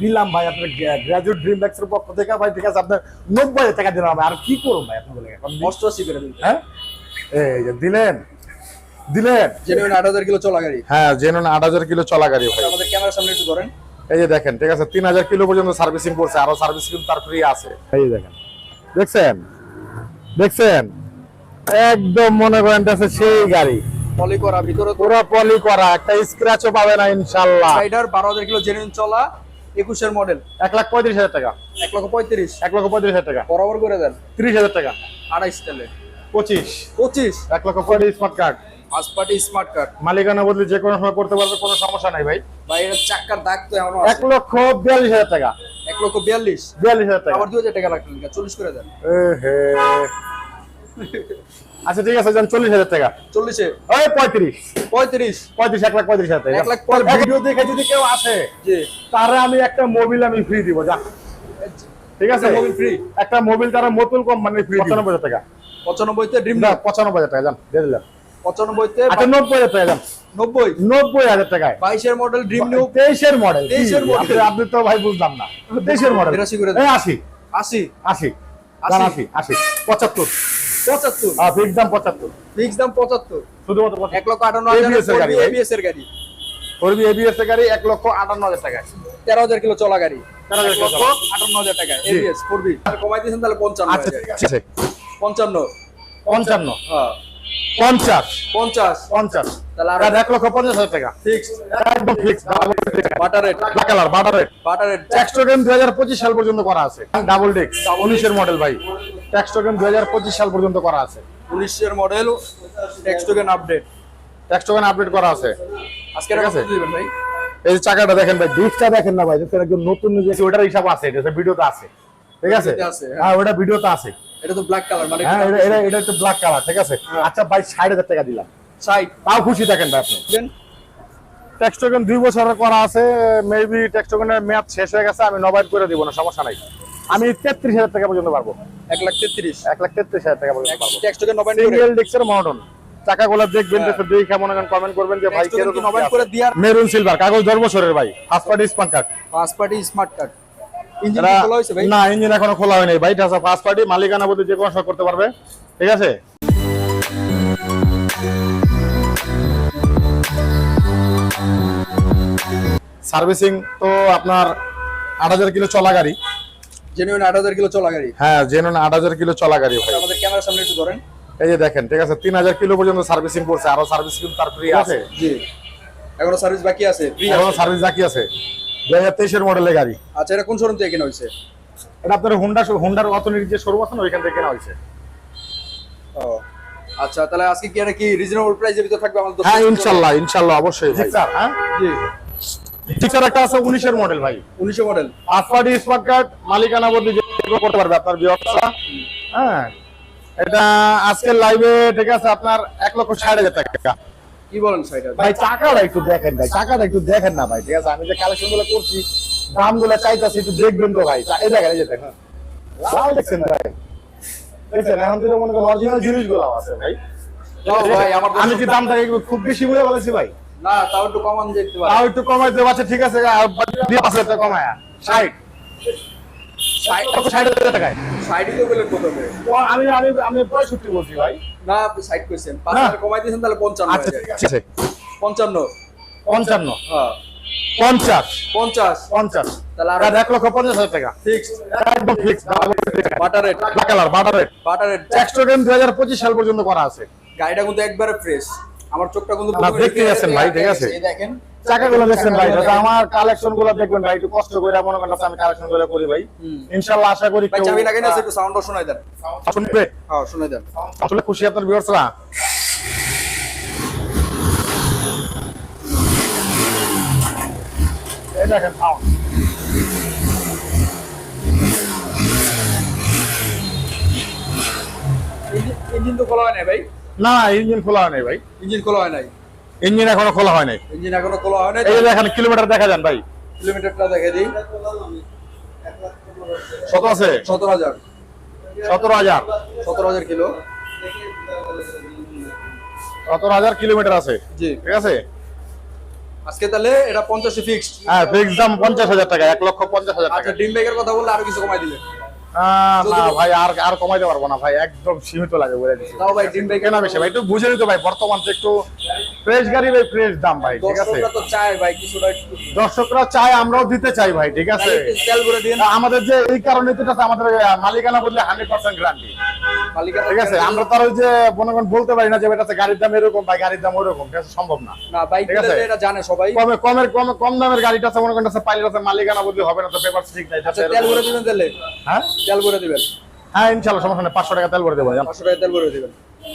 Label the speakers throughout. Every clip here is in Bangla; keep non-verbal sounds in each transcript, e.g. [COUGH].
Speaker 1: দিলাম ভাই আপনার গ্রাজুয়েট ড্রিম এর পক্ষ থেকে ভাই ঠিক আছে আপনার নব্বই টাকা দিলাম আর কি করুন ভাই আপনি বলে এখন দিন।
Speaker 2: অষ্টআশি করে দিন
Speaker 1: হ্যাঁ? এই যে দিলেন দিলেন।
Speaker 2: জেনুইন আট হাজার কিলো চলা গাড়ি।
Speaker 1: হ্যাঁ জেনুন আট হাজার কিলো চলা গাড়ি ভাই।
Speaker 2: আমাদের ক্যামেরার সামনে একটু ধরেন।
Speaker 1: এই যে দেখেন ঠিক আছে তিন হাজার কিলো পর্যন্ত সার্ভিসিং করছে আরও সার্ভিস কিন্তু তার ফ্রি আছে। এই যে দেখেন দেখছেন? দেখছেন? একদম মনে করেন সেই গাড়ি।
Speaker 2: পলি করা ভিতরে
Speaker 1: পুরো পলি করা একটা স্ক্র্যাচও পাবে না ইনশাল্লাহ।
Speaker 2: রাইডার বারো হাজার কিলো জেনুইন চলা একুশের মডেল
Speaker 1: এক লাখ পঁয়ত্রিশ হাজার টাকা।
Speaker 2: এক লক্ষ পঁয়ত্রিশ।
Speaker 1: এক লক্ষ পঁয়ত্রিশ হাজার টাকা।
Speaker 2: বরাবর করে দেন।
Speaker 1: ত্রিশ হাজার টাকা।
Speaker 2: আড়াইশ তেলে।
Speaker 1: পঁচিশ।
Speaker 2: পঁচিশ?
Speaker 1: এক লক্ষ পঁয়ত্রিশ স্মার্ট কার্ড
Speaker 2: পাঁচ পার্টি স্মার্ট কার্ড
Speaker 1: মালিকানা বদলে যে কোনো সময় করতে পারবে কোনো সমস্যা নাই ভাই।
Speaker 2: ভাই এর চাক্কার দাগ তো
Speaker 1: এক
Speaker 2: আছে।
Speaker 1: লক্ষ বিয়াল্লিশ হাজার টাকা।
Speaker 2: এক লক্ষ বিয়াল্লিশ।
Speaker 1: বিয়াল্লিশ হাজার টাকা।
Speaker 2: আবার দু হাজার টাকা রাখলেন চল্লিশ করে দেন।
Speaker 1: এ হে। আচ্ছা ঠিক আছে যান চল্লিশ হাজার টাকা।
Speaker 2: চল্লিশে।
Speaker 1: ওই পঁয়ত্রিশ।
Speaker 2: পঁয়ত্রিশ।
Speaker 1: পঁয়ত্রিশ এক লাখ পঁয়ত্রিশ হাজার টাকা।
Speaker 2: এক লাখ পঁয়ত্রিশ।
Speaker 1: ভিডিও দেখে যদি কেউ আসে
Speaker 2: জি।
Speaker 1: তারা আমি একটা মোবিল আমি ফ্রি দিব যা। ঠিক আছে?
Speaker 2: Mobil free?
Speaker 1: একটা মোবিল তারা মতুল কোম্পানির ফ্রি পঁচানব্বই হাজার টাকা।
Speaker 2: পঁচানব্বইতে ড্রিম
Speaker 1: না পঁচানব্বই হাজার টাকা যান দিয়ে দিলাম।
Speaker 2: পঁচানব্বইতে
Speaker 1: আচ্ছা নব্বই হাজার টাকা যান।
Speaker 2: নব্বই?
Speaker 1: নব্বই হাজার টাকায়।
Speaker 2: বাইশের মডেল ড্রিম নিউ
Speaker 1: তেইশের মডেল
Speaker 2: 23 এর model।
Speaker 1: আপনি তো ভাই বুঝলাম না। [LAUGHS] তেইশের মডেল
Speaker 2: বিরাশি করে
Speaker 1: আশি।
Speaker 2: আশি।
Speaker 1: আশি। আশি আশি। পঁচাত্তর।
Speaker 2: পঁচাত্তর।
Speaker 1: হ্যাঁ ফিক্স দাম পঁচাত্তর।
Speaker 2: ফিক্স দাম পঁচাত্তর।
Speaker 1: শুধুমাত্র
Speaker 2: এক লক্ষ আটান্ন
Speaker 1: ভাই।
Speaker 2: এবিএস এর গাড়ি।
Speaker 1: করবি এবিএস এর গাড়ি এক লক্ষ আটান্ন হাজার টাকা।
Speaker 2: তেরো হাজার কিলো চলা গাড়ি।
Speaker 1: 13,000
Speaker 2: এক লক্ষ আটান্ন হাজার টাকা। এবিএস করবি আর কমাই দিয়েছেন তাহলে পঞ্চান্ন
Speaker 1: আচ্ছা
Speaker 2: হাজার। পঞ্চান্ন।
Speaker 1: পঞ্চান্ন।
Speaker 2: হ্যাঁ।
Speaker 1: পঞ্চাশ।
Speaker 2: পঞ্চাশ।
Speaker 1: পঞ্চাশ।
Speaker 2: তাহলে
Speaker 1: এক লক্ষ পঞ্চাশ হাজার টাকা। একদম fix
Speaker 2: better rate
Speaker 1: colour better rate
Speaker 2: better rate
Speaker 1: tax দুই হাজার পঁচিশ সাল পর্যন্ত করা আছে। ডাবল ডেক্স উনিশের মডেল ভাই। ট্যাক্স দুই হাজার পঁচিশ সাল পর্যন্ত করা আছে।
Speaker 2: উনিশের মডেল আপডেট
Speaker 1: আপডেট করা আছে।
Speaker 2: আজকে দিবেন ভাই?
Speaker 1: এই চাকাটা দেখেন ভাই ডিস্কটা দেখেন না ভাই একদম নতুন যে ওটার হিসাব আছে এটা ভিডিওতে আছে। ঠিক আছে
Speaker 2: হ্যাঁ।
Speaker 1: হ্যাঁ ওটা ভিডিওতে আছে।
Speaker 2: এটা তো ব্ল্যাক কালার মানে
Speaker 1: হ্যাঁ এটা এটা এটা একটু ব্ল্যাক কালার ঠিক আছে? আচ্ছা ভাই টাকা দিলাম।
Speaker 2: সাইড
Speaker 1: তাও খুশি থাকেন ভাই আপনি।
Speaker 2: দেন।
Speaker 1: ট্যাক্স টোকেন দুই বছরের করা আছে মেবি ট্যাক্স টোকেনের মেয়াদ শেষ হয়ে গেছে আমি নবায়ন করে দিব না সমস্যা নাই। আমি তেত্রিশ হাজার টাকা পর্যন্ত পারব।
Speaker 2: এক লাখ তেত্রিশ।
Speaker 1: এক লাখ তেত্রিশ হাজার টাকা পর্যন্ত পারব।
Speaker 2: টেক্সট টোকেন নবায়ন করে।
Speaker 1: সিঙ্গেল ডিস্কের মডন চাকাগুলো দেখবেন
Speaker 2: হ্যাঁ।
Speaker 1: দেখে কমেন্ট করবেন যে ভাই মেরুন সিলভার কাগজ দশ বছরের ভাই first party smart card
Speaker 2: first party smart card
Speaker 1: না ইঞ্জিন এখনও খোলা হয়নি। ভাই এটা ফার্স্ট পার্টি মালিকানা বলতে যে কোনো সময় করতে পারবে। ঠিক আছে? সার্ভিসিং তো আপনার আট হাজার কিলো চলা গাড়ি।
Speaker 2: জেনুইন আট হাজার কিলো চলা গাড়ি?
Speaker 1: হ্যাঁ আট হাজার কিলো চলা গাড়ি ভাই।
Speaker 2: আমাদের ক্যামেরার সামনে একটু ধরেন।
Speaker 1: এই যে দেখেন ঠিক আছে তিন হাজার কিলো পর্যন্ত সার্ভিসিং করছে। আরও সার্ভিস কিন্তু তার ফ্রি আছে।
Speaker 2: জি। এখনও সার্ভিস বাকি আছে
Speaker 1: এখনও সার্ভিস বাকি আছে। দুই হাজার তেইশের মডেলের গাড়ি।
Speaker 2: আচ্ছা এটা কোন শোরুম থেকে কেনা হয়েছে?
Speaker 1: এটা আপনার হুন্ডা হুন্ডার অতনির যে শোরুম আছে না ওইখান থেকে কেনা হয়েছে।
Speaker 2: ও আচ্ছা তাহলে আজকে কি এটা কি রিজনেবল প্রাইসের ভিতর থাকবে আমাদের
Speaker 1: হ্যাঁ ইনশাল্লাহ ইনশাল্লাহ অবশ্যই ভাই। হ্যাঁ?
Speaker 2: জি।
Speaker 1: ফিচার একটা আছে উনিশের মডেল ভাই।
Speaker 2: উনিশশো মডেল
Speaker 1: আসপাটি স্মার্ট কার্ড মালিকানা বদলি যে করতে পারবে আপনার বিয়সা হ্যাঁ এটা আজকের লাইভে ঠিক আছে আপনার এক লক্ষ ষাট হাজার টাকা।
Speaker 2: কি বলেন
Speaker 1: ভাই টাকাটা একটু দেখেন ভাই টাকাটা একটু দেখেন না ভাই ঠিক আছে? আমি যে কালেকশনগুলো করছি দামগুলো চাইতেছি একটু দেখবেন তো ভাই। এই দেখেন এই যে দেখেন। লাল দেখছেন ভাই? দেখছেন এখন তো মনে করেন অরিজিনাল জিনিসগুলো আছে ভাই। আমি কি দামটা খুব বেশি বলে বলেছি ভাই?
Speaker 2: না তাও একটু কমান যেতে পারে
Speaker 1: তাও একটু কমাই দেবো আচ্ছা ঠিক আছে দিয়ে পাঁচ হাজার টাকা কমায়। ষাট। কত ষাট হাজার টাকায়?
Speaker 2: সাইডই তো বললেন প্রথমে।
Speaker 1: আমি আমি আমি পঁয়ষট্টি বলছি ভাই।
Speaker 2: না আপনি সাইড কইছেন পাঁচ
Speaker 1: না।
Speaker 2: হাজার কমাই দিয়েছেন তাহলে
Speaker 1: আচ্ছা
Speaker 2: হয়ে যায়। হ্যাঁ। তাহলে আর
Speaker 1: লক্ষ পঞ্চাশ হাজার টাকা।
Speaker 2: ফিক্স
Speaker 1: একদম fix
Speaker 2: better rate
Speaker 1: colour better rate
Speaker 2: better rate
Speaker 1: tax token দুই হাজার পঁচিশ সাল পর্যন্ত করা আছে।
Speaker 2: গাড়িটা কিন্তু একবারে ফ্রেশ আমার চোখটা কিন্তু
Speaker 1: না, দেখতে ভাই, ঠিক আছে।
Speaker 2: এই দেখেন।
Speaker 1: চাকাগুলো দেখছেন ভাই দাদা আমার কালেকশনগুলো দেখবেন ভাই একটু কষ্ট করে মনে করেন আমি কালেকশনগুলো করি ভাই।
Speaker 2: হুম।
Speaker 1: ইনশাল্লাহ আশা করি
Speaker 2: ভাই চাবি লাগে না একটু সাউন্ডও শোনাই দেন।
Speaker 1: শুনবে?
Speaker 2: হ্যাঁ শোনাই দেন।
Speaker 1: আসলে খুশি আপনার বিয়ার্সরা এই দেখেন।
Speaker 2: ইঞ্জিন তো খোলা হয় নাই ভাই।
Speaker 1: না ইঞ্জিন খোলা হয় নাই ভাই।
Speaker 2: ইঞ্জিন খোলা হয় নাই?
Speaker 1: ইঞ্জিন এখনও খোলা হয় নাই।
Speaker 2: ইঞ্জিন এখনও খোলা হয় নাই?
Speaker 1: এই দেখেন কিলোমিটার দেখা যান ভাই।
Speaker 2: কিলোমিটারটা দেখে দিই।
Speaker 1: কত আছে?
Speaker 2: সতেরো হাজার।
Speaker 1: সতেরো হাজার।
Speaker 2: সতেরো হাজার কিলো।
Speaker 1: সতেরো হাজার কিলোমিটার আছে।
Speaker 2: জি।
Speaker 1: ঠিক আছে?
Speaker 2: আজকে তাহলে এটা পঞ্চাশে ফিক্সড
Speaker 1: হ্যাঁ ফিক্স দাম পঞ্চাশ হাজার টাকা এক লক্ষ পঞ্চাশ হাজার টাকা।
Speaker 2: আচ্ছা ড্রিম বাইকের কথা বললে আরও কিছু কমাই দিবে
Speaker 1: আহ, না ভাই আর আর কমাইতে পারব না ভাই একদম সীমিত লাগে বলে দিচ্ছি।
Speaker 2: তাও ভাই ড্রিম
Speaker 1: কেনা বেশি ভাই একটু বুঝে নিতে ভাই বর্তমান তো একটু ফ্রেশ গাড়ি ভাই ফ্রেশ দাম ভাই ঠিক আছে?
Speaker 2: দর্শকরা তো চায় ভাই কিছুটা
Speaker 1: দর্শকরা চায় আমরাও দিতে চাই ভাই ঠিক আছে? আমাদের যে এই কারণে তো আমাদের মালিকানা বদলে হান্ড্রেড পার্সেন্ট গ্যারান্টি
Speaker 2: মালিকানা
Speaker 1: ঠিক আছে আমরা তার ওই যে মনে করেন বলতে পারি না যে এটা গাড়ির দাম এরকম বা গাড়ির দাম ওরকম ঠিক আছে সম্ভব না।
Speaker 2: না বাইক
Speaker 1: ঠিক আছে।
Speaker 2: এটা জানে সবাই।
Speaker 1: কমে কমের কম কম দামের গাড়িটা আছে মনে করেন আছে পাইলেট আছে মালিকানা বদলে হবে না তো পেপার ঠিক নাই
Speaker 2: আচ্ছা তেল করে দিবেন তাহলে?
Speaker 1: হ্যাঁ?
Speaker 2: তেল করে দিবেন?
Speaker 1: হ্যাঁ ইনশাল্লাহ সমস্যা নেই পাঁচশো টাকা তেল করে দেবো জান
Speaker 2: টাকা তেল করে দিবেন।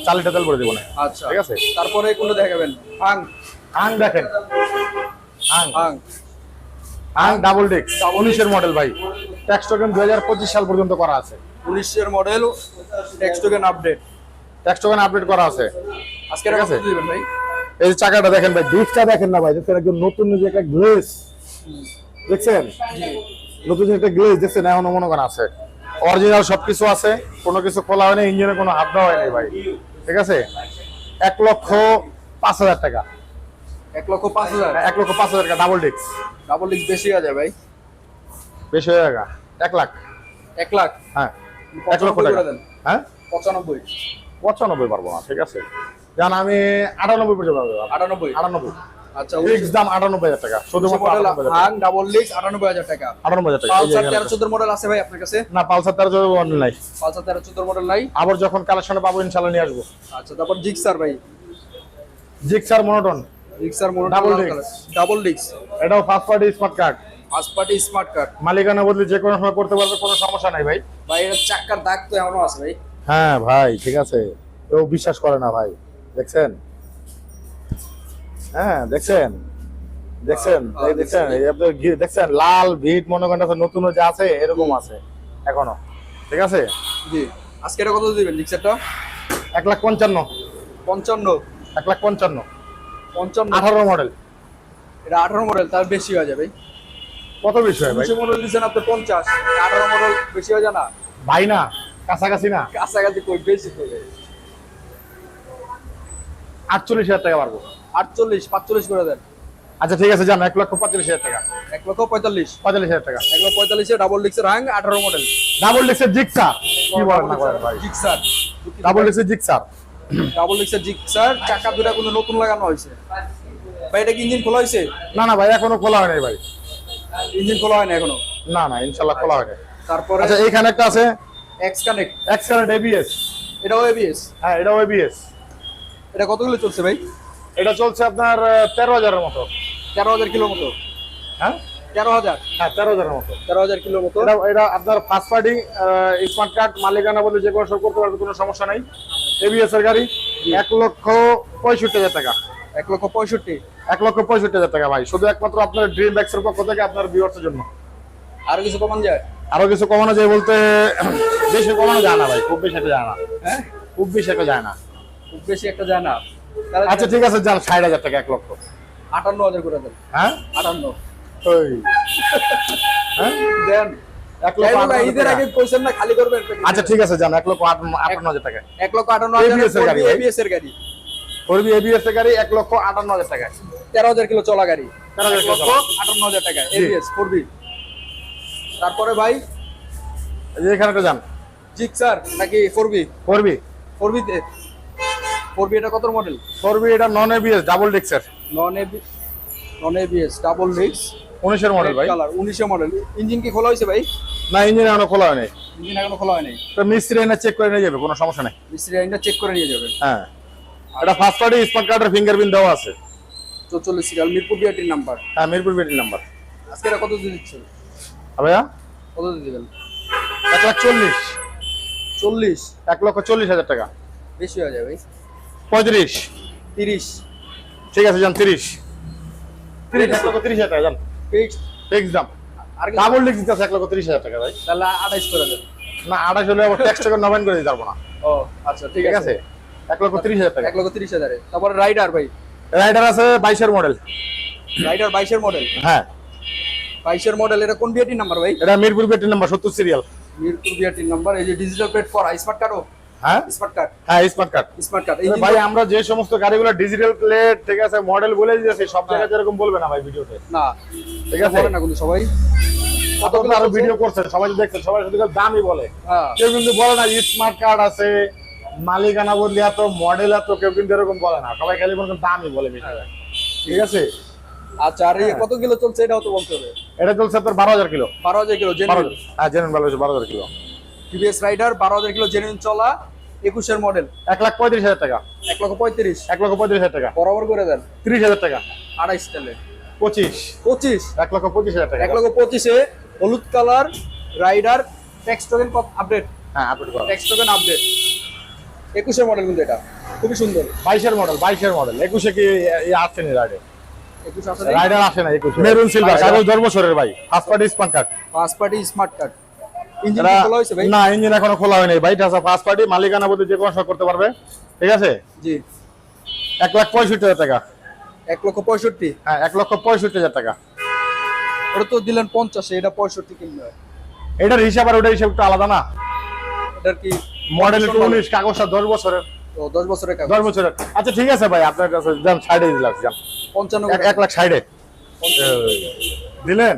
Speaker 1: চার লিটার তেল করে দেবো না।
Speaker 2: আচ্ছা
Speaker 1: ঠিক আছে।
Speaker 2: তারপরে কোনটা দেখাবেন? আং
Speaker 1: আং দেখেন। আং
Speaker 2: আং
Speaker 1: আং ডাবল মডেল ভাই। ট্যাক্স টোকেন পঁচিশ সাল পর্যন্ত করা আছে।
Speaker 2: উনিশের model token update
Speaker 1: tax token update করা আছে।
Speaker 2: আজকে
Speaker 1: ঠিক আছে।
Speaker 2: দিবেন ভাই?
Speaker 1: এই যে চাকাটা দেখেন ভাই ডিস্কটা দেখেন না ভাই দেখছেন একদম নতুন যে একটা গ্লেস দেখছেন? নতুন যে একটা গ্লেস দেখছেন? এখনও মনে করেন আছে। অরিজিনাল সবকিছু আছে কোনো কিছু খোলা হয়নি ইঞ্জিনে কোনো হাত দেওয়া হয়নি ভাই। ঠিক আছে? এক লক্ষ পাঁচ হাজার টাকা।
Speaker 2: এক লক্ষ পাঁচ হাজার?
Speaker 1: এক লক্ষ পাঁচ হাজার টাকা ডাবল ডিস্ক
Speaker 2: ডাবল ডিস্ক বেশি হয়ে যায় ভাই।
Speaker 1: বেশি হয়ে টাকা এক লাখ।
Speaker 2: এক লাখ?
Speaker 1: হ্যাঁ। এক লক্ষ
Speaker 2: পঁচানব্বই
Speaker 1: টাকা। হ্যাঁ?
Speaker 2: পঁচানব্বই।
Speaker 1: পঁচানব্বই পারব না ঠিক আছে? জান আমি আটানব্বই পর্যন্ত
Speaker 2: আটানব্বই?
Speaker 1: আটানব্বই।
Speaker 2: আচ্ছা
Speaker 1: দাম আটানব্বই হাজার টাকা শুধুমাত্র আটানব্বই হাজার টাকা।
Speaker 2: হাং ডাবল ডিস্ক আটানব্বই হাজার টাকা।
Speaker 1: আটানব্বই হাজার টাকা।
Speaker 2: পালসার তেরো। চোদ্দ মডেল আছে ভাই আপনার কাছে?
Speaker 1: না পালসার তেরো চোদ্দ মডেল নাই।
Speaker 2: পালসার তেরো চোদ্দ মডেল নাই?
Speaker 1: আবার যখন কালেকশনে পাবো ইনশাল্লাহ নিয়ে আসব।
Speaker 2: আচ্ছা তারপর জিক্সার ভাই।
Speaker 1: Gixxer monotone
Speaker 2: Gixxer. ডাবল
Speaker 1: এটাও first party smart card
Speaker 2: first party smart card
Speaker 1: মালিকানা বদলে যে কোনো সময় করতে পারবে কোনো সমস্যা নাই ভাই।
Speaker 2: ভাই এর চাক্কার দাগ তো এমনও আছে ভাই।
Speaker 1: হ্যাঁ ভাই ঠিক আছে। কেউ বিশ্বাস করে না ভাই। দেখছেন? হ্যাঁ দেখছেন? দেখছেন? দেখছেন? দেখছেন? লাল ভিট মনে করেন নতুন যে আছে এরকম আছে এখনও। ঠিক আছে?
Speaker 2: জি। আজকে এটা কত দিবেন জিক্সারটা
Speaker 1: এক লাখ পঞ্চান্ন।
Speaker 2: পঞ্চান্ন।
Speaker 1: এক লাখ পঞ্চান্ন।
Speaker 2: পঞ্চান্ন।
Speaker 1: আঠারো মডেল।
Speaker 2: এটা আঠারো মডেল তার বেশি হয়ে যাবে।
Speaker 1: কত বেশি হয় ভাই?
Speaker 2: মডেল দিচ্ছেন আপনি পঞ্চাশ। আঠারো মডেল বেশি হয়ে যায় না
Speaker 1: ভাই না কাছাকাছি না।
Speaker 2: কাছাকাছি কই বেশি হয়ে
Speaker 1: আটচল্লিশ হাজার টাকা পারব
Speaker 2: আটচল্লিশ পাঁচচল্লিশ করে দেন।
Speaker 1: আচ্ছা ঠিক আছে যান এক লক্ষ পঁয়তাল্লিশ হাজার টাকা।
Speaker 2: এক লক্ষ পঁয়তাল্লিশ।
Speaker 1: পঁয়তাল্লিশ হাজার টাকা।
Speaker 2: এক লক্ষ পঁয়তাল্লিশে ডাবল ডিক্সের হাং আঠারো মডেল
Speaker 1: ডাবল ডিক্সের জিক্সার কি বলেন না ভাই?
Speaker 2: জিক্সার
Speaker 1: ডাবল ডিক্সের জিক্সার
Speaker 2: ডাবল ডিক্সের জিক্সার চাকা দুটা কোনো নতুন লাগানো হয়েছে? ভাই এটা কি ইঞ্জিন খোলা হয়েছে?
Speaker 1: না না ভাই এখনও খোলা হয়নি ভাই।
Speaker 2: ইঞ্জিন খোলা হয় না এখনও?
Speaker 1: না না ইনশাল্লাহ খোলা হয়নি।
Speaker 2: তারপরে
Speaker 1: আচ্ছা এইখানে একটা আছে?
Speaker 2: এক্স কানেক্ট
Speaker 1: এক্সকারেন্ট এবিএস
Speaker 2: এটাও এবিএস
Speaker 1: হ্যাঁ এটাও এবিএস
Speaker 2: এটা কতগুলো চলছে ভাই?
Speaker 1: এটা চলছে আপনার তেরো হাজারের মতো।
Speaker 2: তেরো হাজার কিলো মতো?
Speaker 1: হ্যাঁ?
Speaker 2: তেরো হাজার?
Speaker 1: হ্যাঁ তেরো হাজারের মতো।
Speaker 2: তেরো হাজার কিলো মতো?
Speaker 1: এটা এটা আপনার ফার্স্ট পার্টি স্মার্ট কার্ড মালিকানা বলে যে কোনো সব করতে পারবে কোনো সমস্যা নাই। এবিএস এর গাড়ি এক লক্ষ পঁয়ষট্টি হাজার টাকা।
Speaker 2: এক লক্ষ পঁয়ষট্টি।
Speaker 1: এক লক্ষ পঁয়ষট্টি হাজার টাকা ভাই। শুধু একমাত্র আপনার ড্রিম ব্যাক্সের পক্ষ থেকে আপনার ভিউয়ার্সের জন্য।
Speaker 2: আর কিছু কমান যায়?
Speaker 1: আরও কিছু কমানো যায় বলতে [COUGHS] বেশি কমানো যায় না ভাই খুব বেশি একটা যায় না।
Speaker 2: হ্যাঁ?
Speaker 1: খুব বেশি একটা যায় না।
Speaker 2: খুব বেশি একটা যায় না।
Speaker 1: আচ্ছা ঠিক আছে যান ষাট হাজার টাকা এক লক্ষ।
Speaker 2: আটান্ন হাজার করে দেন।
Speaker 1: হ্যাঁ?
Speaker 2: আটান্ন।
Speaker 1: ওই। হ্যাঁ?
Speaker 2: দেন।
Speaker 1: আচ্ছা ঠিক আছে যান এক লক্ষ আট- আটান্ন হাজার টাকা।
Speaker 2: এক লক্ষ আটান্ন হাজার
Speaker 1: এর গাড়ি। করবি এবিএস এর গাড়ি এক লক্ষ আটান্ন হাজার টাকা
Speaker 2: তেরো হাজার কিলো চলা গাড়ি।
Speaker 1: 13,000
Speaker 2: এক
Speaker 1: কিলো
Speaker 2: লক্ষ আটান্ন হাজার টাকা এবিএস করবি তারপরে ভাই?
Speaker 1: এখানে একটা যান।
Speaker 2: জিক্সার নাকি ফোরবি
Speaker 1: করবি
Speaker 2: ফোরবিতে ফোরবি এটা কত মডেল
Speaker 1: করবি এটা non ABS double ডিক্সের
Speaker 2: non AB non ABS double ডিক্স
Speaker 1: উনিশের মডেল ভাই।
Speaker 2: কালার উনিশে মডেল ইঞ্জিন কি খোলা হয়েছে ভাই?
Speaker 1: না ইঞ্জিন এখনও খোলা হয়নি।
Speaker 2: ইঞ্জিন এখনও খোলা হয়নি।
Speaker 1: তো মিস্ত্রি এনে চেক করে নিয়ে যাবে কোনো সমস্যা নেই।
Speaker 2: মিস্ত্রি আইনটা চেক করে নিয়ে যাবে।
Speaker 1: হ্যাঁ। এটা ফার্স্ট পার্টি স্মার্ট কার্ডের ফিঙ্গারপ্রিন্ট দেওয়া আছে।
Speaker 2: চৌচল্লিশ সিরিয়াল মিরপুর বিআরটির নাম্বার
Speaker 1: হ্যাঁ মিরপুর বেটির নাম্বার
Speaker 2: আজকে এটা কত দিয়ে দিচ্ছেন?
Speaker 1: ভাইয়া?
Speaker 2: কত দিয়ে দিবেন?
Speaker 1: এক লাখ চল্লিশ।
Speaker 2: চল্লিশ?
Speaker 1: এক লক্ষ চল্লিশ হাজার টাকা।
Speaker 2: বেশি হয়ে যাবে।
Speaker 1: পঁয়ত্রিশ।
Speaker 2: তিরিশ।
Speaker 1: ঠিক আছে যান তিরিশ। তিরিশ। এক লক্ষ তিরিশ হাজার টাকা যান
Speaker 2: ফিক্সড
Speaker 1: ফিক্স দাম।
Speaker 2: আর কি
Speaker 1: ডাবল ডিক্স দিতে আছে এক লক্ষ তিরিশ হাজার টাকা ভাই।
Speaker 2: তাহলে আঠাইশ করে দেন।
Speaker 1: না আঠাশ হলে আবার ট্যাক্স টাকা নবায়ন করে দিতে পারব না।
Speaker 2: ও আচ্ছা ঠিক আছে?
Speaker 1: এক লক্ষ তিরিশ হাজার টাকা।
Speaker 2: এক লক্ষ তিরিশ হাজারে। তারপরে রাইডার ভাই।
Speaker 1: রাইডার আছে বাইশের মডেল।
Speaker 2: রাইডার বাইশের মডেল?
Speaker 1: হ্যাঁ।
Speaker 2: বাইশের মডেল এটা কোন নাম্বার ভাই?
Speaker 1: এটা মিরপুর বেটির নাম্বার সত্তর সিরিয়াল।
Speaker 2: মিরপুর বিআরটির নাম্বার এই যে ডিজিটাল প্লেট ফর স্মার্ট কার্ডও
Speaker 1: হ্যাঁ।
Speaker 2: স্মার্ট কার্ড
Speaker 1: হ্যাঁ স্মার্ট কার্ড
Speaker 2: স্মার্ট কার্ড
Speaker 1: ভাই আমরা যে সমস্ত গাড়িগুলো ডিজিটাল প্লেট ঠিক আছে মডেল বলে দিয়েছি সব জায়গায় এরকম বলবে না ভাই ভিডিওতে।
Speaker 2: না
Speaker 1: ঠিক আছে?
Speaker 2: না কিন্তু সবাই।
Speaker 1: আরও ভিডিও করছে সবাই দেখছে সবাই শুধু দামই বলে।
Speaker 2: হ্যাঁ।
Speaker 1: কেউ কিন্তু বলে না স্মার্ট কার্ড আছে মালিকানা বদলি এত মডেল এত কেউ কিন্তু এরকম বলে না। সবাই খালি করেন দামই বলে ঠিক আছে?
Speaker 2: আচ্ছা আর এই কত কিলো চলছে এটাও তো বলতে হবে।
Speaker 1: এটা চলছে তোর বারো হাজার কিলো।
Speaker 2: বারো হাজার কিলো
Speaker 1: বারো হ্যাঁ জেনুইন ভালো হয়েছে বারো হাজার কিলো।
Speaker 2: টিভিএস রাইডার বারো হাজার কিলো জেনুইন চলা একুশের মডেল
Speaker 1: এক লাখ পঁয়ত্রিশ হাজার টাকা।
Speaker 2: এক লক্ষ পঁয়ত্রিশ।
Speaker 1: এক লক্ষ পঁয়ত্রিশ হাজার টাকা।
Speaker 2: বরাবর করে দেন।
Speaker 1: ত্রিশ হাজার টাকা।
Speaker 2: আড়াইশ তেলে।
Speaker 1: পঁচিশ।
Speaker 2: পঁচিশ?
Speaker 1: এক লক্ষ পঁচিশ হাজার টাকা।
Speaker 2: এক লক্ষ পঁচিশে হলুদ colour rider tax token update
Speaker 1: হ্যাঁ আপডেট করা।
Speaker 2: ট্যাক্স টোকেন আপডেট একুশের মডেল কিন্তু এটা। খুবই সুন্দর।
Speaker 1: বাইশের মডেল বাইশের মডেল একুশে কি আসছে নি
Speaker 2: আসে
Speaker 1: রাইডার আসে না একুশে। মেরুন সিলভার কাগজ দশ বছরের ভাই। First party smart card
Speaker 2: first party smart card engine
Speaker 1: এটা
Speaker 2: খোলা হয়েছে ভাই?
Speaker 1: না ইঞ্জিন এখনও খোলা হয়নি ভাই। এটা ফার্স্ট পার্টি মালিকানা বলতে যে কোনো করতে পারবে। ঠিক আছে?
Speaker 2: জি।
Speaker 1: এক লাখ পঁয়ষট্টি হাজার টাকা।
Speaker 2: এক লক্ষ পঁয়ষট্টি?
Speaker 1: হ্যাঁ এক লক্ষ পঁয়ষট্টি হাজার টাকা।
Speaker 2: ওটা তো দিলেন পঞ্চাশে এটা পঁয়ষট্টি কিনবে
Speaker 1: এটার হিসাব আর ওটার হিসাব একটু আলাদা না?
Speaker 2: এটার কি
Speaker 1: মডেল উনিশ কাগজটা দশ বছরের।
Speaker 2: তো দশ বছরের
Speaker 1: দশ বছরের। আচ্ছা ঠিক আছে ভাই আপনার কাছে সাইডে দিলাম
Speaker 2: পঞ্চান্ন
Speaker 1: এক- এক লাখ দিলেন?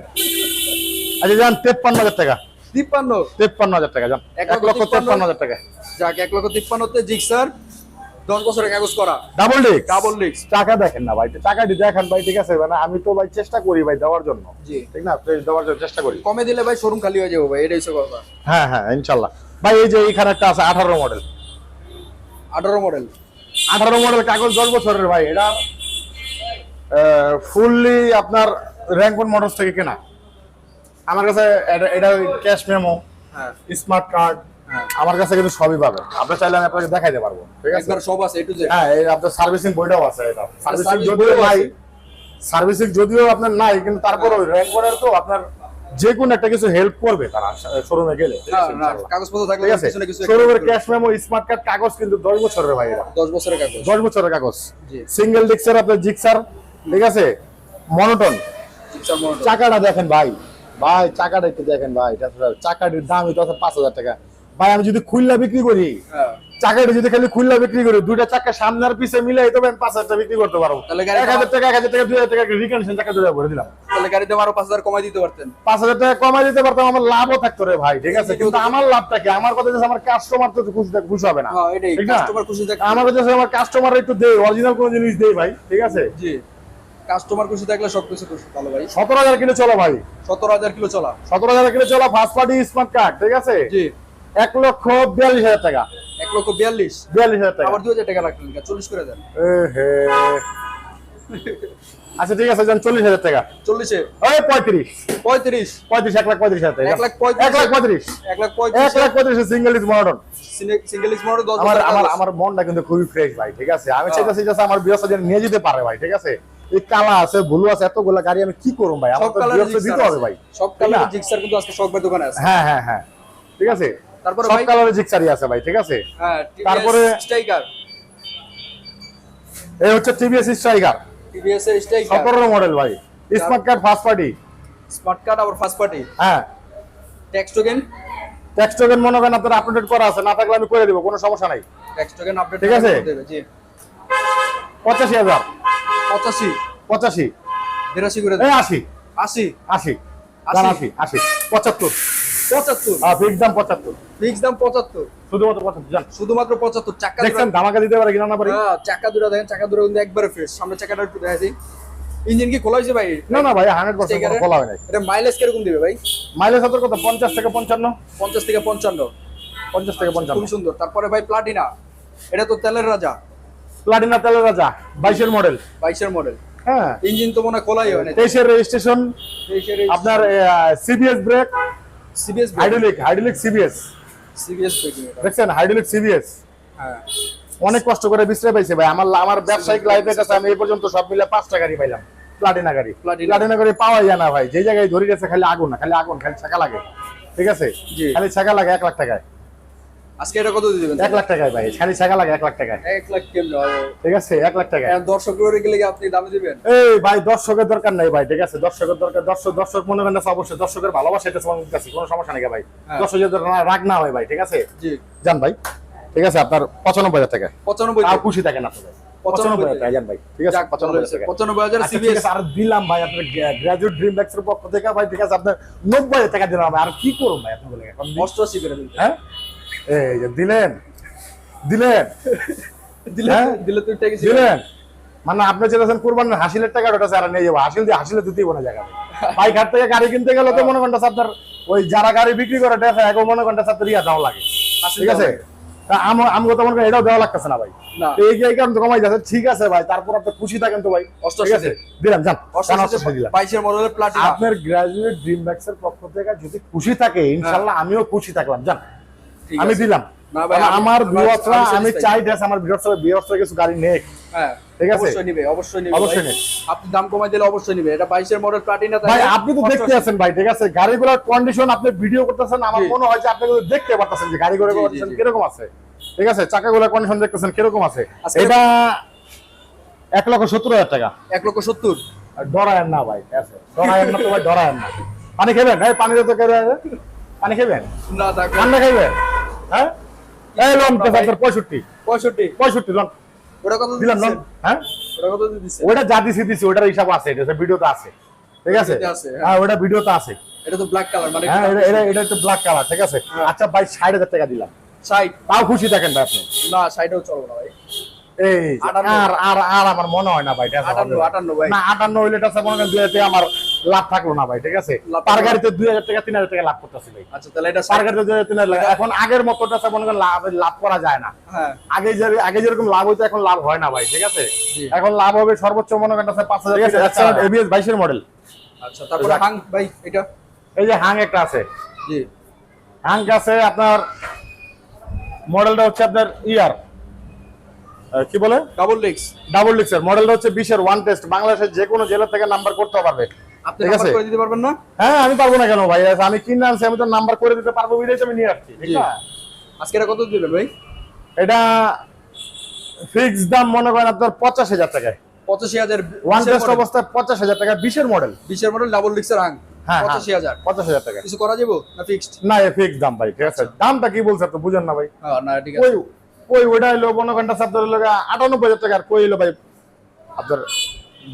Speaker 1: আচ্ছা যান তেপ্পান্ন হাজার টাকা।
Speaker 2: তিপ্পান্ন।
Speaker 1: তেপ্পান্ন হাজার টাকা যান।
Speaker 2: এক লক্ষ তিপ্পান্ন।
Speaker 1: হাজার টাকা।
Speaker 2: যাক এক লক্ষ তিপ্পান্নতে জিক্সার দশ বছরের কাগজ করা।
Speaker 1: ডাবল ডিস্ক
Speaker 2: ডাবল ডিস্ক
Speaker 1: টাকা দেখেন না ভাই টাকাটি দেখেন ভাই ঠিক আছে? মানে আমি তো ভাই চেষ্টা করি ভাই দেওয়ার জন্য।
Speaker 2: জি।
Speaker 1: ঠিক না? দেওয়ার জন্য চেষ্টা করি।
Speaker 2: কমে দিলে ভাই শোরুম খালি হয়ে যাব ভাই এটাই হচ্ছে কথা।
Speaker 1: হ্যাঁ হ্যাঁ ইনশাল্লাহ। ভাই এই যে এইখানে একটা আছে আঠারো মডেল
Speaker 2: আঠারো মডেল
Speaker 1: আঠারো মডেল কাগজ দশ বছরের ভাই এটা ফুললি আপনার র্যাঙ্কন মোটরস থেকে কেনা। আমার কাছে এটা- ক্যাশ মেমো
Speaker 2: হ্যাঁ।
Speaker 1: স্মার্ট কার্ড আমার কাছে কিন্তু সবই পাবেন। আপনি চাইলে আমি আপনাকে দেখাইতে পারব ঠিক আছে?
Speaker 2: সব আছে এটু যে
Speaker 1: হ্যাঁ এই আপনার সার্ভিসিং বইটাও আছে এটা। সার্ভিসিং যদিও নাই সার্ভিসিং যদিও আপনার নাই কিন্তু তারপরে র্যাঙ্ক করার তো আপনার যে কোনো একটা কিছু হেল্প করবে তারা শোরুমে গেলে ঠিক আছে, ইনশাআল্লাহ।
Speaker 2: কাগজপত্র থাকলে
Speaker 1: ঠিক আছে?
Speaker 2: কিছু না কিছু
Speaker 1: শোরুমের ক্যাশ মেমো স্মার্ট কার্ড কাগজ কিন্তু দশ বছরের ভাই এটা
Speaker 2: দশ বছরের কাগজ।
Speaker 1: দশ বছরের কাগজ। সিঙ্গেল ডিক্সের আপনার জিক্সার ঠিক আছে? মনোটন চাকাটা দেখেন ভাই। ভাই চাকাটা একটু দেখেন ভাই। চাকাটির তো আছে পাঁচ হাজার টাকা। ভাই আমি যদি খুললা বিক্রি করি
Speaker 2: হ্যাঁ।
Speaker 1: চাকাটি যদি খালি খুললা বিক্রি করি দুইটা চাকা সামনে আর পিছে মিলে তবে আমি পাঁচ হাজার টাকা বিক্রি করতে পারব। এক হাজার টাকা এক হাজার টাকা দুই হাজার টাকা রিকন্ডিশন দুই ভরে দিলাম।
Speaker 2: তাহলে গাড়িতে আরও পাঁচ হাজার কমাই দিতে পারতেন।
Speaker 1: পাঁচ হাজার টাকা কমাই দিতে পারতাম আমার লাভও থাকতো রে ভাই ঠিক আছে? কিন্তু আমার লাভটা কি? আমার কথা আমার কাস্টমার তো খুশি থাক- খুশি হবে না।
Speaker 2: হ্যাঁ এটাই কাস্টমার খুশি থাকলে
Speaker 1: আমার কাছে আমার কাস্টমার একটু দেই অরিজিনাল কোনো জিনিস দেই ভাই ঠিক আছে?
Speaker 2: জি। কাস্টমার খুশি থাকলে সবকিছু খুশি ভালো ভাই।
Speaker 1: সতেরো হাজার কিলো চলো ভাই।
Speaker 2: সতেরো হাজার কিলো চলা।
Speaker 1: সতেরো হাজার কিলো চলো ফার্স্ট পার্টি স্মার্ট কার্ড ঠিক আছে?
Speaker 2: জি।
Speaker 1: এক লক্ষ বিয়াল্লিশ হাজার টাকা।
Speaker 2: এক লক্ষ বিয়াল্লিশ।
Speaker 1: বিয়াল্লিশ হাজার টাকা।
Speaker 2: আবার দুই হাজার টাকা রাখলেন চল্লিশ করে দেন।
Speaker 1: আচ্ছা ঠিক আছে যান চল্লিশ হাজার টাকা।
Speaker 2: চল্লিশে।
Speaker 1: ওই পঁয়ত্রিশ।
Speaker 2: পঁয়ত্রিশ।
Speaker 1: পঁয়ত্রিশ এক লাখ পঁয়ত্রিশ হাজার টাকা।
Speaker 2: এক লাখ।
Speaker 1: এক লাখ পঁয়ত্রিশ।
Speaker 2: এক লাখ
Speaker 1: এক
Speaker 2: পঁয়ত্রিশ
Speaker 1: লাখ পঁয়ত্রিশ single is modern
Speaker 2: single motor দশ
Speaker 1: আমার আমার আমার মনটা কিন্তু খুবই ফ্রেশ ভাই ঠিক আছে? আমি
Speaker 2: হ্যাঁ।
Speaker 1: চাইতেছি যে আমার বিয়সা যেন নিয়ে যেতে পারে ভাই ঠিক আছে? এই কালা আছে ভুলু আছে এতগুলা গাড়ি আমি কি করব ভাই? আমার তো বিয়সা দিতে হবে ভাই।
Speaker 2: সব? কালারের জিক্সার কিন্তু আজকে শখবের দোকানে আছে।
Speaker 1: হ্যাঁ হ্যাঁ হ্যাঁ। ঠিক আছে?
Speaker 2: তারপরে
Speaker 1: সব কালারের জিক্সারি আছে ভাই ঠিক আছে?
Speaker 2: হ্যাঁ
Speaker 1: তারপরে-
Speaker 2: স্ট্রাইকার
Speaker 1: এই হচ্ছে টিভিএস স্ট্রাইকার
Speaker 2: টিভিএস এর স্ট্রাইকার
Speaker 1: মডেল ভাই। Smart card first party
Speaker 2: smart card আবার ফার্স্ট পার্টি
Speaker 1: হ্যাঁ।
Speaker 2: ট্যাক্স টোকেন
Speaker 1: ট্যাক্স টোকেন মনে করেন আপনার আপডেট করা আছে না থাকলে আমি করে দিব কোনো সমস্যা নাই।
Speaker 2: ট্যাক্স টোকেন আপডেট
Speaker 1: ঠিক আছে?
Speaker 2: জি।
Speaker 1: পঁচাশি হাজার।
Speaker 2: পঁচাশি?
Speaker 1: পঁচাশি।
Speaker 2: বিরাশি করে
Speaker 1: এই আশি।
Speaker 2: আশি?
Speaker 1: আশি।
Speaker 2: আশি?
Speaker 1: জান আশি আশি। পঁচাত্তর। হ্যাঁ ফিক্স দাম পঁচাত্তর।
Speaker 2: ফিক্স দাম পঁচাত্তর।
Speaker 1: শুধুমাত্র পঁচাত্তর
Speaker 2: শুধুমাত্র পঁচাত্তর চাকা
Speaker 1: দেখছেন ধামাকা দিতে পারে কিনা না পারি?
Speaker 2: হ্যাঁ চাকা দুটো দেখেন চাকা দুটো কিন্তু একবারে ফ্রেশ সামনে চাকাটা একটু দেখা দিই। ইঞ্জিন কি খোলা হয়েছে ভাই?
Speaker 1: না না ভাই হান্ড্রেড পার্সেন্ট খোলা হয় নাই।
Speaker 2: এটা মাইলেজ কীরকম দিবে ভাই?
Speaker 1: মাইলেজ হাতের কত? পঞ্চাশ থেকে পঞ্চান্ন?
Speaker 2: পঞ্চাশ থেকে পঞ্চান্ন।
Speaker 1: পঞ্চাশ থেকে পঞ্চান্ন।
Speaker 2: খুব সুন্দর। তারপরে ভাই প্লাটিনা এটা তো তেলের রাজা।
Speaker 1: প্লাটিনা তেলের রাজা বাইশের মডেল
Speaker 2: বাইশের মডেল
Speaker 1: হ্যাঁ।
Speaker 2: ইঞ্জিন তো মনে হয় খোলাই হয় না
Speaker 1: তেইশের রেজিস্ট্রেশন আপনার CBS brake
Speaker 2: CBS
Speaker 1: hydraulic hydraulic CBS
Speaker 2: CBS
Speaker 1: দেখছেন? হাইড্রোলিক সিবিএস
Speaker 2: হ্যাঁ।
Speaker 1: অনেক কষ্ট করে বিশ্রায় পাইছে ভাই। আমার আমার ব্যবসায়িক লাইফের কাছে আমি এই পর্যন্ত সব মিলে পাঁচটা গাড়ি পাইলাম। প্লাটিনা গাড়ি। প্লাটিনা গাড়ি পাওয়া যায় না ভাই। যে জায়গায় ধরে গেছে খালি আগুন না খালি আগুন খালি ছাকা লাগে। ঠিক আছে?
Speaker 2: জি।
Speaker 1: খালি ছাকা লাগে এক লাখ টাকায়।
Speaker 2: আজকে এটা কত দিয়ে দিবেন?
Speaker 1: এক লাখ টাকায় ভাই খালি ছাকা লাগে এক লাখ টাকায়।
Speaker 2: এক লাখ কেমন
Speaker 1: ঠিক আছে এক লাখ টাকায়।
Speaker 2: এখন দর্শক করে গেলে কি আপনি দামে দিবেন?
Speaker 1: এই ভাই দর্শকের দরকার নাই ভাই ঠিক আছে? দর্শকের দরকার দর্শক দর্শক মনে করেন না অবশ্যই দর্শকের ভালোবাসা এটা আমার কাছে কোনো সমস্যা নেই ভাই।
Speaker 2: হ্যাঁ।
Speaker 1: দর্শকের রাগ না হয় ভাই ঠিক আছে?
Speaker 2: জি।
Speaker 1: যান ভাই ঠিক আছে আপনার পঁচানব্বই হাজার টাকা।
Speaker 2: পঁচানব্বই
Speaker 1: আর খুশি থাকেন টাকা। আচ্ছা, আপনার আপনার টাকা আর কি করুন ভাই আপনি বলে? এখন
Speaker 2: অষ্টআশি করে দিন।
Speaker 1: হ্যাঁ? এই যে দিলেন দিলেন।
Speaker 2: দিলে
Speaker 1: হ্যাঁ? দিলেন। মানে আপনি কোরবানের হাসিলের টাকা ওটা নিয়ে যাব হাসিল দিয়ে হাসিলে দিতেই কোনো জায়গা। থেকে গাড়ি কিনতে গেলে তো মনে করেন আপনার ওই যারা গাড়ি বিক্রি করে দেখা এখন মনে করেন আপনার ইয়া দেওয়া লাগে। ঠিক আছে? তো মনে এটাও দেওয়া লাগতেছে না ভাই।
Speaker 2: না।
Speaker 1: এই এই কারণে কমাই যাচ্ছে ঠিক আছে ভাই তারপর আপনি খুশি থাকেন তো ভাই।
Speaker 2: অষ্টআশি
Speaker 1: ঠিক আছে? দিলাম যান যান,
Speaker 2: অষ্টআশি
Speaker 1: অষ্টআশি দিলাম।
Speaker 2: বাইশের মডেলের প্লাটিনা
Speaker 1: আপনার গ্রাজুয়েট ড্রিম ব্যাক্সের পক্ষ থেকে যদি খুশি থাকে ইনশাল্লাহ আমিও খুশি থাকলাম জান আমি দিলাম। আমার ভিউয়ার্সরা
Speaker 2: আমি
Speaker 1: চাই ড্রেস আমার ভিউয়ার্সরা ভিউয়ার্সরা কিছু গাড়ি নেক।
Speaker 2: হ্যাঁ
Speaker 1: ঠিক আছে?
Speaker 2: অবশ্যই নিবে অবশ্যই নিবে
Speaker 1: অবশ্যই। নেবে।
Speaker 2: আপনি দাম কমাই দিলে অবশ্যই নিবে। এটা বাইশের মডেল প্লাটিনা
Speaker 1: ভাই আপনি তো দেখতে আছেন ভাই ঠিক আছে? গাড়িগুলোর কন্ডিশন আপনি ভিডিও করতেছেন আমার মনে হয় যে আপনি দেখতে পারতেছেন যে গাড়িগুলোর কন্ডিশন কীরকম আছে। ঠিক আছে? চাকাগুলোর কন্ডিশন দেখতেছেন কীরকম আছে? এটা এক লক্ষ সত্তর হাজার টাকা।
Speaker 2: এক লক্ষ সত্তর।
Speaker 1: ডরায়েন না ভাই ডরায়েন না তো ভাই ডরায়েন না। পানি খাবেন? পানি তো পানি খাবেন? ঠান্ডা খাইবেন? হ্যাঁ? এই লোন
Speaker 2: ভাই।
Speaker 1: পঁয়ষট্টি।
Speaker 2: পঁয়ষট্টি।
Speaker 1: পঁয়ষট্টি লোন।
Speaker 2: ওটা কত
Speaker 1: দিলাম হ্যাঁ?
Speaker 2: ওটা কত দিচ্ছে
Speaker 1: ওটা যা দিছি দিছি ওটার হিসাব আছে এটা ভিডিওতে আছে। ঠিক আছে?
Speaker 2: হ্যাঁ।
Speaker 1: হ্যাঁ ওটা ভিডিওতে আছে।
Speaker 2: এটা তো ব্ল্যাক কালার মানে
Speaker 1: হ্যাঁ এটা এটা একটু ব্ল্যাক কালার ঠিক আছে?
Speaker 2: হ্যাঁ।
Speaker 1: আচ্ছা ভাই ষাট হাজার টাকা দিলাম।
Speaker 2: সাইড
Speaker 1: তাও খুশি থাকেন ভাই আপনি।
Speaker 2: না সাইডেও চলবে না ভাই।
Speaker 1: এই আর আর আর আমার মনে হয় না ভাই
Speaker 2: আটান্ন। আটান্ন ভাই।
Speaker 1: না আটান্ন হইলে এটা মনে করেন আমার লাভ থাকল না ভাই ঠিক আছে?
Speaker 2: না।
Speaker 1: গাড়িতে দুই হাজার টাকা তিন হাজার টাকা লাভ করতেছি ভাই।
Speaker 2: আচ্ছা তাহলে এটা
Speaker 1: পার গাড়িতে দুই হাজার তিন হাজার এখন আগের মতোটা মনে করেন লাভ লাভ করা যায় না।
Speaker 2: হ্যাঁ।
Speaker 1: আগে যে আগে যেরকম লাভ হইতো এখন লাভ হয় না ভাই ঠিক আছে? এখন লাভ হবে সর্বোচ্চ মনে করেন পাঁচ হাজার এবিএস বাইশের মডেল।
Speaker 2: আচ্ছা তারপরে হাং ভাই এটা?
Speaker 1: এই যে হাং একটা আছে।
Speaker 2: জি।
Speaker 1: হাং আছে আপনার মডেলটা হচ্ছে আপনার ইয়ার। কি বলে?
Speaker 2: ডাবল লেগস
Speaker 1: ডাবল ডিক্সের মডেলটা হচ্ছে বিশের ওয়ান টেস্ট। বাংলাদেশের যে কোনো জেলা থেকে নাম্বার করতে পারবে।
Speaker 2: আপনি
Speaker 1: ঠিক
Speaker 2: নাম্বার করে দিতে পারবেন না?
Speaker 1: হ্যাঁ আমি পারব না কেন ভাই? আমি কিনে আনছি আমি তো নাম্বার করে দিতে পারব আমি নিয়ে আসছি ঠিক না?
Speaker 2: আজকে এটা কত দিবেন ভাই?
Speaker 1: এটা ফিক্স দাম মনে করেন আপনার পঞ্চাশ হাজার টাকায়।
Speaker 2: পঁচাশি হাজার
Speaker 1: ওয়ান টেস্ট অবস্থায় পঞ্চাশ হাজার টাকা বিশের মডেল
Speaker 2: বিশের মডেল ডাবল হাং
Speaker 1: হ্যাঁ
Speaker 2: পঁচাশি হাজার।
Speaker 1: পঞ্চাশ হাজার টাকা
Speaker 2: কিছু করা যাব না ফিক্সড
Speaker 1: না ফিক্স দাম ভাই ঠিক আছে। দামটা কি বলছে আপনি বুঝেন না ভাই।
Speaker 2: হ্যাঁ না ঠিক আছে।
Speaker 1: ওই ওই ওইটা হলো মনে আপনার গিয়ে আটানব্বই হাজার টাকা আর কই হলো ভাই? আপনার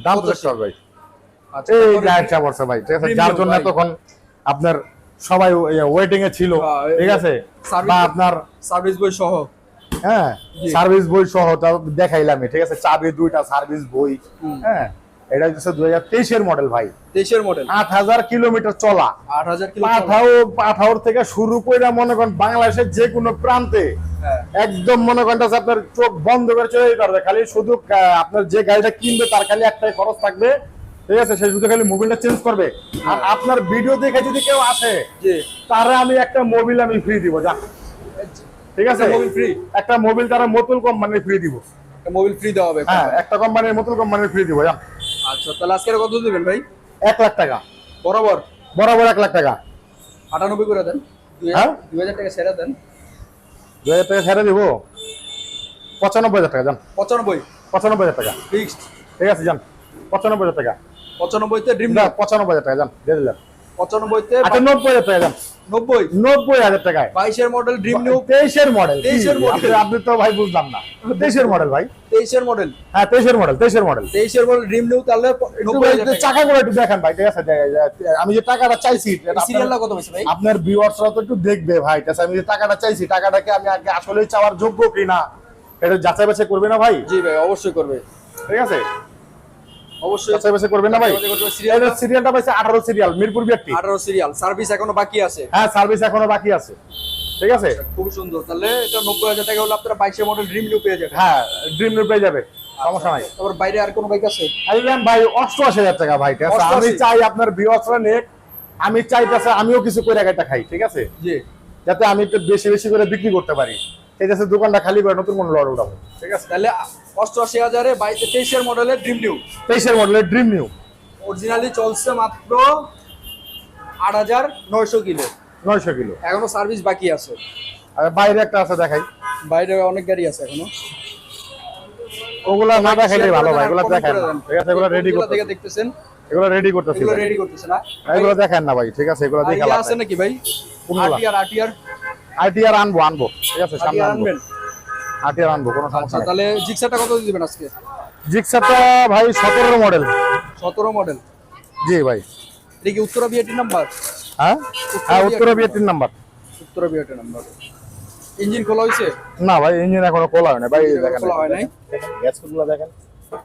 Speaker 1: দাম তো ভাই।
Speaker 2: আচ্ছা
Speaker 1: এই যে আচ্ছা বলছে ভাই ঠিক আছে? যার জন্য তখন আপনার সবাই ওয়েটিং এ ছিল
Speaker 2: হ্যাঁ,
Speaker 1: ঠিক আছে? বা আপনার
Speaker 2: সার্ভিস বই সহ।
Speaker 1: হ্যাঁ সার্ভিস বই সহ দেখাইলাম ঠিক আছে? চাবি দুইটা সার্ভিস বই হ্যাঁ? এটা হচ্ছে দুই হাজার তেইশের মডেল ভাই।
Speaker 2: তেইশের মডেল
Speaker 1: আট হাজার কিলোমিটার চলা।
Speaker 2: আট হাজার
Speaker 1: পাঠাও পাঠাওর থেকে শুরু করে মনে করেন বাংলাদেশের যে কোনো প্রান্তে
Speaker 2: হ্যাঁ।
Speaker 1: একদম মনে করেন আপনার চোখ বন্ধ করে চলে যেতে পারবে। খালি শুধু আপনার যে গাড়িটা কিনবে তার খালি একটাই খরচ থাকবে ঠিক আছে সেই শুধু খালি মোবিলটা চেঞ্জ করবে। আর আপনার ভিডিও দেখে যদি কেউ আসে তারে আমি একটা মোবিল আমি ফ্রি দিব যা। ঠিক আছে?
Speaker 2: মোবিল ফ্রি
Speaker 1: একটা মোবিল তারা মতুল কোম্পানির ফ্রি দিব।
Speaker 2: একটা মোবিল ফ্রি দেওয়া হবে?
Speaker 1: হ্যাঁ একটা কোম্পানির মতুল কোম্পানির ফ্রি দিব যা।
Speaker 2: আচ্ছা তাহলে আজকে কত দিবেন ভাই?
Speaker 1: এক লাখ টাকা।
Speaker 2: বরাবর?
Speaker 1: বরাবর এক লাখ টাকা।
Speaker 2: আটানব্বই করে দেন। দুই
Speaker 1: হ্যাঁ?
Speaker 2: হাজার- টাকা সেরা দেন।
Speaker 1: দুই হাজার টাকা ছেড়ে দিব? পঁচানব্বই হাজার টাকা যান
Speaker 2: পঁচানব্বই?
Speaker 1: পঁচানব্বই হাজার টাকা।
Speaker 2: ফিক্সড
Speaker 1: ঠিক আছে যান পঁচানব্বই হাজার টাকা।
Speaker 2: পঁচানব্বইতে ড্রিম
Speaker 1: না, পঁচানব্বই হাজার টাকা যান দিয়ে দিলাম।
Speaker 2: পঁচানব্বইতে
Speaker 1: আচ্ছা নব্বই হাজার টাকা যান
Speaker 2: নব্বই?
Speaker 1: নব্বই হাজার টাকায়।
Speaker 2: বাইশের মডেল ড্রিম নিউ?
Speaker 1: তেইশের মডেল
Speaker 2: 23 এর model।
Speaker 1: আপনি তো ভাই বুঝলাম না। তেইশের মডেল ভাই।
Speaker 2: তেইশের মডেল।
Speaker 1: হ্যাঁ তেইশের মডেল তেইশের মডেল।
Speaker 2: তেইশের মডেল ড্রিম নিউ তাহলে টাকা।
Speaker 1: চাকাগুলো একটু দেখেন ভাই ঠিক আছে? আমি যে টাকাটা চাইছি এটা
Speaker 2: সিরিয়ালটা কত বেশি ভাই?
Speaker 1: আপনার ভিউয়ার্সরা তো একটু দেখবে ভাই ঠিক আছে? আমি যে টাকাটা চাইছি টাকাটাকে আমি আগে আসলেই চাওয়ার যোগ্য কিনা এটা যাচাই বাছাই করবে না ভাই?
Speaker 2: জি ভাই অবশ্যই করবে।
Speaker 1: ঠিক আছে?
Speaker 2: অবশ্যই।
Speaker 1: যাচাই বাছাই করবে না ভাই?
Speaker 2: যাচাই বাছাই করবে। সিরিয়ালটা-
Speaker 1: এটা সিরিয়ালটা পাইছে আঠারো সিরিয়াল মিরপুর বিয়ারটি
Speaker 2: আঠারো সিরিয়াল সার্ভিস এখনও বাকি আছে।
Speaker 1: হ্যাঁ সার্ভিস এখনও বাকি আছে। ঠিক আছে?
Speaker 2: খুব সুন্দর। তাহলে এটা নব্বই হাজার টাকা হলে আপনারা বাইশের মডেল ড্রিম নিউ পেয়ে যাবেন।
Speaker 1: হ্যাঁ ড্রিম নিউ পেয়ে যাবে। সমস্যা নাই।
Speaker 2: তারপর বাইরে আর কোনো বাইক আছে?
Speaker 1: আইলাম ভাই অষ্টআশি হাজার টাকা ভাই ঠিক আছে? আমি চাই আপনার ভিউয়ার্সরা নেক। আমি চাইতেছে আমিও কিছু করে একটা খাই ঠিক আছে?
Speaker 2: জি।
Speaker 1: যাতে আমি একটু বেশি বেশি করে বিক্রি করতে পারি। ঠিক আছে দোকানটা খালি করে নতুন কোনো লড় উঠাবো। ঠিক আছে
Speaker 2: তাহলে অষ্টআশি হাজারে বাইশ তেইশের মডেলের ড্রিম নিউ
Speaker 1: তেইশের মডেলের ড্রিম নিউ
Speaker 2: অরিজিনালি চলছে মাত্র আট হাজার নয়শো কিলো।
Speaker 1: নয়শো কিলো।
Speaker 2: এখনও সার্ভিস বাকি আছে।
Speaker 1: আর বাইরে একটা আছে দেখাই।
Speaker 2: বাইরে অনেক গাড়ি আছে এখনও।
Speaker 1: ওগুলা না দেখাইলে ভালো ভাই না।
Speaker 2: দেন।
Speaker 1: ঠিক আছে এগুলো রেডি করতে
Speaker 2: দেখতেছেন?
Speaker 1: এগুলো রেডি করতেছি
Speaker 2: এগুলো রেডি করতেছে না।
Speaker 1: এগুলো দেখেন না ভাই ঠিক আছে এগুলো দেখে
Speaker 2: ইয়ে আছে নাকি ভাই?
Speaker 1: কোনগুলা?
Speaker 2: আটিয়ার আটিয়ার
Speaker 1: আইটিআর আনব আনব। ঠিক আছে সামনে আনব।
Speaker 2: আনবেন?
Speaker 1: আনব কোনো সমস্যা
Speaker 2: তাহলে জিক্সারটা কত দিবেন আজকে?
Speaker 1: জিক্সারটা ভাই সতেরো মডেল।
Speaker 2: সতেরো মডেল।
Speaker 1: জি ভাই।
Speaker 2: এটা কি উত্তরা বিআরটি নাম্বার?
Speaker 1: হ্যাঁ? হ্যাঁ উত্তরা বিয়ের number.
Speaker 2: Uttara BRT number. Engine খোলা হয়েছে?
Speaker 1: না ভাই ইঞ্জিন এখনও খোলা হয় না ভাই দেখেন
Speaker 2: খোলা হয় নাই?
Speaker 1: গ্যাসগুলো দেখেন।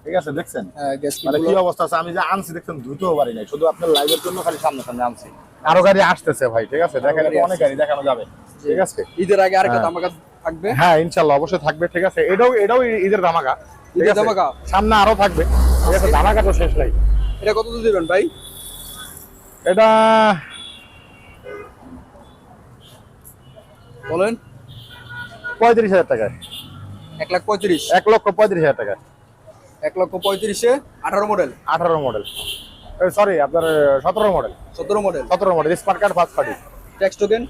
Speaker 1: ঠিক আছে দেখছেন?
Speaker 2: হ্যাঁ
Speaker 1: মানে কি অবস্থা আছে? আমি যে আনছি দেখছেন দ্রুতও পারি নাই। শুধু আপনার লাইভের জন্য খালি সামনে সামনে আনছি আরও গাড়ি আসতেছে ভাই ঠিক আছে? দেখেন অনেক গাড়ি দেখানো যাবে ঠিক আছে?
Speaker 2: ঈদের আগে আরেকটা
Speaker 1: হ্যাঁ।
Speaker 2: ধামাকা থাকবে?
Speaker 1: হ্যাঁ ইনশাল্লাহ অবশ্যই থাকবে ঠিক আছে? এটাও এটাও ঈদের ধামাকা
Speaker 2: ঈদের ধামাকা?
Speaker 1: সামনে আরও থাকবে ঠিক আছে? ধামাকা তো শেষ নাই।
Speaker 2: এটা কত দিবেন ভাই?
Speaker 1: এটা
Speaker 2: বলেন।
Speaker 1: পঁয়ত্রিশ হাজার টাকায়।
Speaker 2: এক লাখ পঁয়ত্রিশ।
Speaker 1: এক লক্ষ পঁয়ত্রিশ হাজার টাকা
Speaker 2: এক লক্ষ পঁয়ত্রিশে আঠারো মডেল
Speaker 1: আঠারো মডেল সরি আপনার সতেরো মডেল
Speaker 2: সতেরো মডেল
Speaker 1: সতেরো model smart card first party
Speaker 2: tax token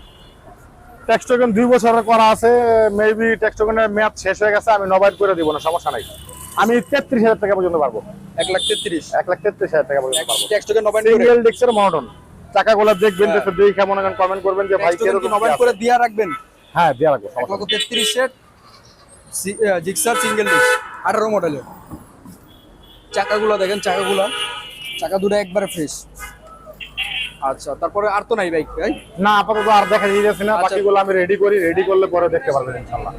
Speaker 1: tax token দুই বছরের করা আছে মেবি ট্যাক্স টোকেনের মেয়াদ শেষ হয়ে গেছে আমি নবায়ন করে দিব না সমস্যা নাই। আমি তেত্রিশ হাজার টাকা পর্যন্ত পারব।
Speaker 2: এক লাখ তেত্রিশ।
Speaker 1: এক লাখ তেত্রিশ হাজার টাকা পর্যন্ত পারব।
Speaker 2: ট্যাক্স টোকেন নবায়ন
Speaker 1: সিঙ্গেল ডিক্সের মডন চাকাগুলো দেখবেন
Speaker 2: হ্যাঁ।
Speaker 1: দেখে মনে করেন কমেন্ট করবেন যে ভাই
Speaker 2: টোকেন নবায়ন করে। দিয়া রাখবেন?
Speaker 1: হ্যাঁ দেওয়া লাগবে
Speaker 2: এক লক্ষ
Speaker 1: নেই।
Speaker 2: তেত্রিশের জিক্সার সিঙ্গেল ডিস্ক আঠারো মডেলের চাকাগুলো দেখেন চাকাগুলো। চাকা দুটো একবারে ফ্রেশ আচ্ছা তারপরে আর তো নাই বাইক ভাই
Speaker 1: না আপাতত আর দেখা যাচ্ছে না
Speaker 2: আচ্ছা।
Speaker 1: বাকিগুলো আমি রেডি করি রেডি করলে পরে দেখতে পারবেন ইনশাল্লাহ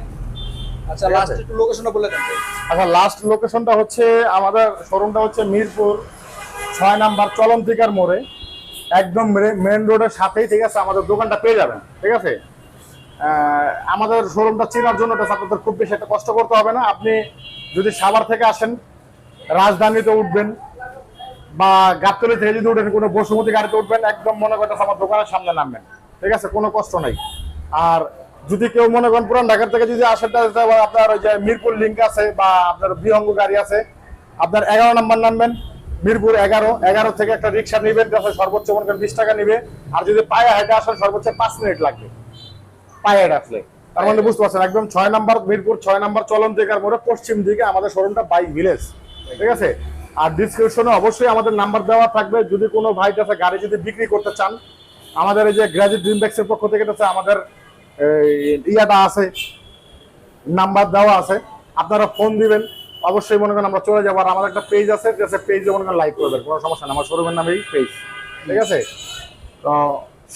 Speaker 2: আচ্ছা লাস্ট একটু লোকেশনটা বলে দেন।
Speaker 1: আচ্ছা লাস্ট লোকেশনটা হচ্ছে আমাদের শোরুমটা হচ্ছে মিরপুর ছয় নাম্বার চলন্তিকার মোড়ে। একদম মেন রোডের সাথেই ঠিক আছে? আমাদের দোকানটা পেয়ে যাবেন ঠিক আছে? আমাদের শোরুমটা চেনার জন্য আপনাদের খুব বেশি একটা কষ্ট করতে হবে না। আপনি যদি সাভার থেকে আসেন রাজধানীতে উঠবেন বা গাবতলি থেকে যদি উঠেন, কোনো বসুমতি গাড়িতে উঠবেন, একদম মনে করেন আমার দোকানের সামনে নামবেন। ঠিক আছে? কোনো কষ্ট নাই। আর যদি কেউ মনে করেন পুরান ঢাকার থেকে যদি আসেন আপনার ওই যে মিরপুর লিঙ্ক আছে বা আপনার বিহঙ্গ গাড়ি আছে, আপনার এগারো নাম্বার নামবেন, মিরপুর এগারো এগারো থেকে একটা রিক্সা নেবেন সর্বোচ্চ মনে করেন বিশ টাকা নিবে, আর যদি পায়ে হেঁটে আসেন, সর্বোচ্চ পাঁচ মিনিট লাগবে। পায়ে হেঁটে আসলে। তার মানে বুঝতে পারছেন, একদম ছয় নাম্বার মিরপুর, ছয় নাম্বার চলন মোড়ে পশ্চিম দিকে আমাদের শোরুমটা বাইক ভিলেজ ঠিক আছে? আর ডিসক্রিপশনে অবশ্যই আমাদের নাম্বার দেওয়া থাকবে। যদি কোনো ভাই কাছে গাড়ি যদি বিক্রি করতে চান আমাদের এই যে গ্রাজুয়েট ড্রিমব্যাক্সের পক্ষ থেকে কাছে আমাদের ইয়াটা আছে নাম্বার দেওয়া আছে। আপনারা ফোন দিবেন অবশ্যই মনে করেন আমরা চলে যাব। আর আমাদের একটা পেজ আছে পেজে মনে করেন লাইক করবেন কোনো সমস্যা নেই। আমার শোরুমের নামেই পেজ ঠিক আছে? তো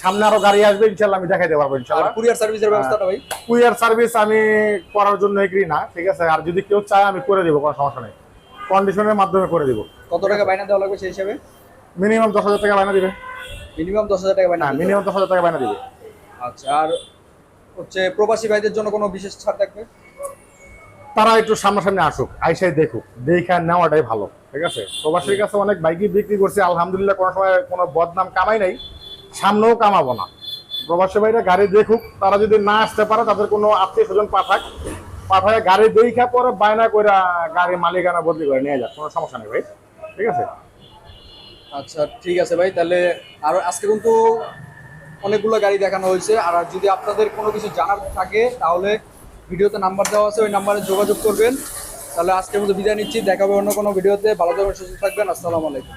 Speaker 1: সামনে আরও গাড়ি আসবে ইনশাল্লাহ আমি দেখাই দেবো
Speaker 2: আর
Speaker 1: ইনশাল্লাহ
Speaker 2: কুরিয়ার সার্ভিসের ব্যবস্থাটা ভাই?
Speaker 1: কুরিয়ার সার্ভিস আমি করার জন্য এগ্রি না ঠিক আছে? আর যদি কেউ চায় আমি করে দিব কোনো সমস্যা নেই। কন্ডিশনের মাধ্যমে করে দিব।
Speaker 2: কত টাকা বাইনা দেওয়া লাগবে সেই হিসাবে?
Speaker 1: মিনিমাম দশ হাজার টাকা বাইনা দিবে।
Speaker 2: মিনিমাম দশ হাজার টাকা বাইনা
Speaker 1: না মিনিমাম দশ হাজার টাকা বাইনা দিবে।
Speaker 2: আচ্ছা আর হচ্ছে প্রবাসী ভাইদের জন্য কোনো বিশেষ ছাড় থাকবে?
Speaker 1: তারা একটু সামনাসামনি আসুক আইসাই দেখুক দেখে নেওয়াটাই ভালো ঠিক আছে? প্রবাসীর কাছে অনেক বাইকই বিক্রি করছে আলহামদুলিল্লাহ কোনো সময় কোনো বদনাম কামাই নাই সামনেও কামাবো না। প্রবাসী ভাইরা গাড়ি দেখুক তারা যদি না আসতে পারে তাদের কোনো আত্মীয় স্বজন পাঠাক পাঠায় গাড়ি দেখা পরে বায়না করে গাড়ি মালিকানা বদলি করে নিয়ে যাক, কোনো সমস্যা নেই ভাই। ঠিক আছে?
Speaker 2: আচ্ছা ঠিক আছে ভাই, তাহলে আর আজকে কিন্তু অনেকগুলো গাড়ি দেখানো হয়েছে। আর যদি আপনাদের কোনো কিছু জানার থাকে, তাহলে ভিডিওতে নাম্বার দেওয়া আছে, ওই নাম্বারে যোগাযোগ করবেন। তাহলে আজকের মতো বিদায় নিচ্ছি, দেখাবে অন্য কোনো ভিডিওতে। ভালো থাকবেন, সুস্থ থাকবেন, আসসালামু আলাইকুম।